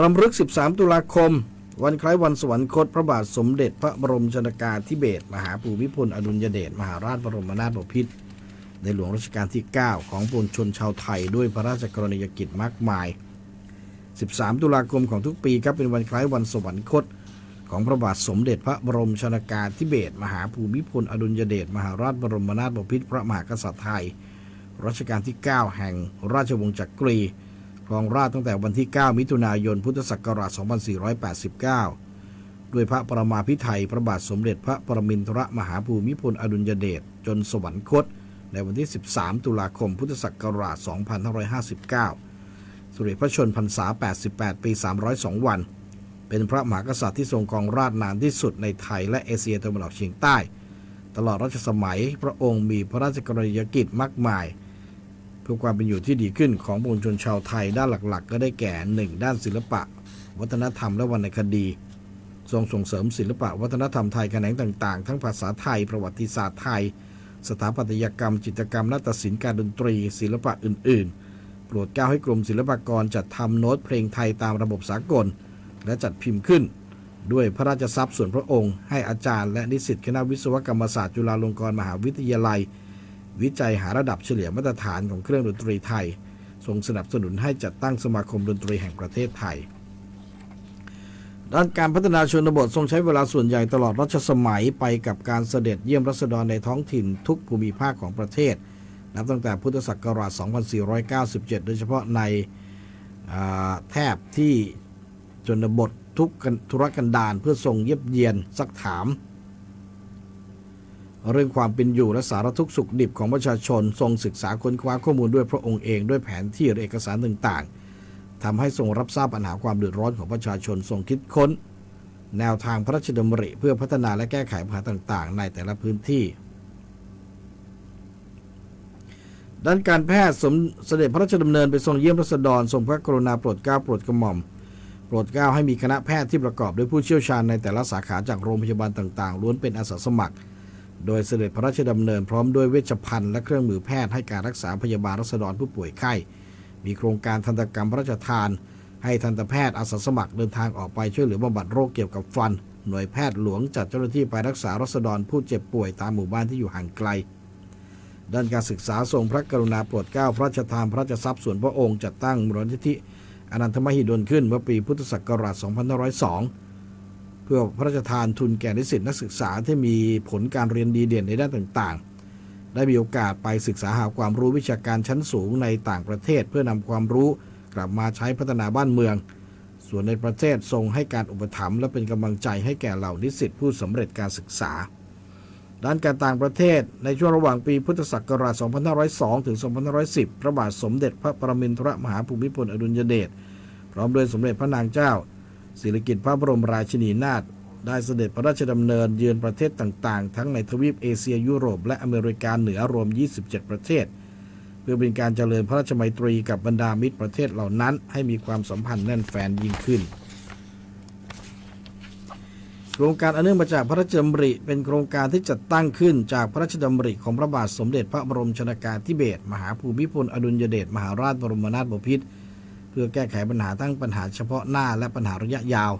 รำลึก 13 ตุลาคม วันคล้ายวันสวรรคต พระบาทสมเด็จพระบรมชนกาธิเบศรมหาภูมิพลอดุลยเดชมหาราชบรมนาถบพิตรในหลวงรัชกาลที่ 9 ของปวงชนชาวไทยด้วยพระราชกรณียกิจมากมาย 13 ตุลาคมของทุกปีครับเป็นวันคล้ายวันสวรรคต ของพระบาทสมเด็จพระบรมชนกาธิเบศรมหาภูมิพลอดุลยเดชมหาราชบรมนาถบพิตรพระมหากษัตริย์ไทย รัชกาลที่ 9 แห่งราชวงศ์จักรีครองราชย์ตั้งแต่วันที่ 9 มิถุนายน พุทธศักราช 2489 ด้วยพระประมาพิไทยพระบาทสมเด็จพระปรมินทรมหาภูมิพลอดุลยเดชจนสวรรคต ในวันที่ 13 ตุลาคม พุทธศักราช 2559 สุริพระชนพรรษา 88 ปี 302 วัน เป็นพระมหากษัตริย์ที่ทรงครองราชย์นานที่สุดในไทยและเอเชียตะวันออกเฉียงใต้ ตลอดรัชสมัยพระองค์มีพระราชกรณียกิจมากมาย เพื่อความเป็นอยู่ที่ดีขึ้นของปวงชนชาวไทยด้านหลักๆ ก็ได้แก่ 1. ด้านศิลปะ วัฒนธรรมและวรรณคดี ทรงส่งเสริมศิลปะ วัฒนธรรมไทยแขนงต่างๆ ทั้งภาษาไทย ประวัติศาสตร์ไทย สถาปัตยกรรม จิตรกรรมนาฏศิลป์การดนตรี ศิลปะอื่นๆ โปรดเก้าให้กรมศิลปากรจัดทำโน้ตเพลงไทยตามระบบสากล และจัดพิมพ์ขึ้น ด้วยพระราชทรัพย์ส่วนพระองค์ ให้อาจารย์และนิสิตคณะวิศวกรรมศาสตร์จุฬาลงกรณ์มหาวิทยาลัย วิจัยหาระดับเฉลี่ยมาตรฐานของเครื่องดนตรีไทย ทรงสนับสนุนให้จัดตั้งสมาคมดนตรีแห่งประเทศไทย ด้านการพัฒนาชนบททรงใช้เวลาส่วนใหญ่ตลอดรัชสมัยไปกับการเสด็จเยี่ยมรัษฎรในท้องถิ่นทุกภูมิภาคของประเทศ นับตั้งแต่พุทธศักราช 2497 โดยเฉพาะในแทบที่ชนบททุกธุรกันดารเพื่อทรงเยียมเยียนซักถาม เรื่องความเป็นอยู่และสารทุกข์สุขดิบของประชาชน ทรงศึกษาค้นคว้าข้อมูลด้วยพระองค์เองด้วยแผนที่และเอกสารต่างๆทำให้ทรงรับทราบปัญหาความเดือดร้อนของประชาชนทรงคิดค้น แนวทางพระราชดำริเพื่อพัฒนาและแก้ไขปัญหาต่างๆ ในแต่ละพื้นที่ ด้านการแพทย์สมเสด็จพระราชดำเนินไปทรงเยี่ยมรัษฎรทรงพระกรุณาโปรดเกล้าโปรดกระหม่อมโปรดเกล้าให้มีคณะแพทย์ที่ประกอบด้วยผู้เชี่ยวชาญในแต่ละสาขาจากโรงพยาบาลต่างๆล้วนเป็นอาสาสมัคร โดยเสด็จพระราชดำเนินพร้อมด้วยเวชภัณฑ์และเครื่องมือแพทย์ให้การรักษาพยาบาลรัษฎรผู้ป่วยไข้ มีโครงการทันตกรรมพระราชทาน ให้ทันตแพทย์อาสาสมัครเดินทางออกไปช่วยเหลือบำบัดโรคเกี่ยวกับฟัน หน่วยแพทย์หลวงจัดเจ้าหน้าที่ไปรักษารัษฎรผู้เจ็บป่วยตามหมู่บ้านที่อยู่ห่างไกล ด้านการศึกษาทรงพระกรุณาโปรดเกล้าพระราชทานพระราชทรัพย์ส่วนพระองค์จัดตั้งมูลนิธิอนันทมหิดลขึ้นเมื่อปีพุทธศักราช 2502 พื่อพระราชทานทุนแก่นิสิตนักศึกษาที่มีผลการเรียนดีเด่นในด้านต่างๆ ได้มีโอกาสไปศึกษาหาความรู้วิชาการชั้นสูงในต่างประเทศ เพื่อนำความรู้กลับมาใช้พัฒนาบ้านเมือง ส่วนในประเทศทรงให้การอุปถัมภ์และเป็นกำลังใจให้แก่เหล่านิสิตผู้สำเร็จการศึกษา ด้านการต่างประเทศในช่วงระหว่างปีพุทธศักราช 2502 ถึง 2510 พระบาทสมเด็จพระปรมินทรมหาภูมิพลอดุลยเดชพร้อมด้วยสมเด็จพระนางเจ้า สิริกิติ์พระบรมราชินีนาถได้เสด็จพระราชดำเนินเยือนประเทศต่างๆ ทั้งในทวีปเอเชียยุโรปและอเมริกาเหนือรวม 27 ประเทศ เพื่อเป็นการเจริญพระราชมัยตรีกับบรรดามิตรประเทศเหล่านั้น ให้มีความสัมพันธ์แน่นแฟนยิ่งขึ้น โครงการอันเนื่องมาจากพระราชดำริเป็นโครงการที่จัดตั้งขึ้นจากพระราชดำริของพระบาทสมเด็จพระบรมชนกาธิเบศรมหาภูมิพลอดุลยเดชมหาราชบรมนาถบพิตร พื่อแก้ไขปัญหาทั้งปัญหาเฉพาะหน้าและปัญหาระยะยาว